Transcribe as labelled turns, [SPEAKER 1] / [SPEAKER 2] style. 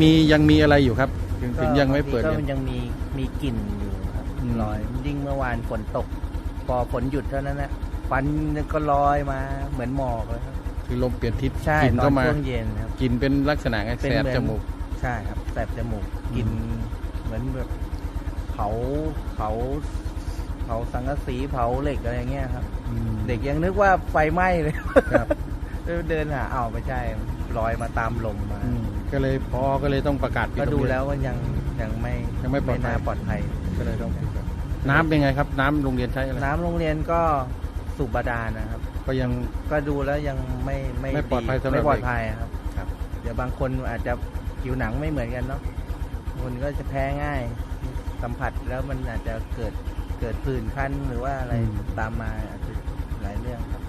[SPEAKER 1] มียังมีอะไรอยู่ครับ ถึงถึงยังไม่เปิด
[SPEAKER 2] ก็
[SPEAKER 1] เรีย
[SPEAKER 2] มันนยังมีมีกลิ่นอยู่ครับ
[SPEAKER 1] อืม
[SPEAKER 2] ลอยยิ่งเมื่อวานฝนตก พอฝนหยุดเท่านั้นนะควันก็ลอยมาเหมือนหมอกเลยครับ
[SPEAKER 1] คือลมเปลี่ยนทิศ
[SPEAKER 2] ใช่
[SPEAKER 1] กลิ่น
[SPEAKER 2] ตอ
[SPEAKER 1] ก็
[SPEAKER 2] น
[SPEAKER 1] มา
[SPEAKER 2] ช่วงเย็นครับ
[SPEAKER 1] กลิ่นเป็นลักษณะไง
[SPEAKER 2] เป็น
[SPEAKER 1] แสบ
[SPEAKER 2] เหมือน
[SPEAKER 1] จมูก
[SPEAKER 2] ใช่ครับแสบจมูกกลินเหมือนแบบเผาเผาเผาสังกะสีเผาเหล็กอะไรเงี้ยครับ
[SPEAKER 1] อืม
[SPEAKER 2] เด็กยังนึกว่าไฟไหม้เลย
[SPEAKER 1] ครับ
[SPEAKER 2] เดินหาอ้าวไม่ใช่ลอยมาตามลมมา
[SPEAKER 1] อืม ก็เลยพอก็เลยต้องประกาศปิ
[SPEAKER 2] ก็
[SPEAKER 1] โรง
[SPEAKER 2] ดู
[SPEAKER 1] เรียน
[SPEAKER 2] แล้วก็ยังยังไม่
[SPEAKER 1] ยังไม่ปลอดภัย
[SPEAKER 2] น่าปลอดภัย
[SPEAKER 1] ก็เลยต้องปิดครับน้ำเป็นไงครับ น้ำโรงเรียนใช้อะไร
[SPEAKER 2] น้ำโรงเรียนก็สูบบาดาลนะครับ
[SPEAKER 1] ก็ยัง
[SPEAKER 2] ก็ดูแล้วยังไม่ไม่
[SPEAKER 1] ไม่ปลอดภัยสำหรับ
[SPEAKER 2] ไม่ปลอด
[SPEAKER 1] เด็ก
[SPEAKER 2] ภัยครับ
[SPEAKER 1] ครับ
[SPEAKER 2] เดี๋ยวบางคนอาจจะผิวหนังไม่เหมือนกันเนาะคนก็จะแพ้ง่าย สัมผัสแล้วมันอาจจะเกิดเกิดผื่นคันหรือว่าอะไรตามมาอาจจะหลายเรื่องครับ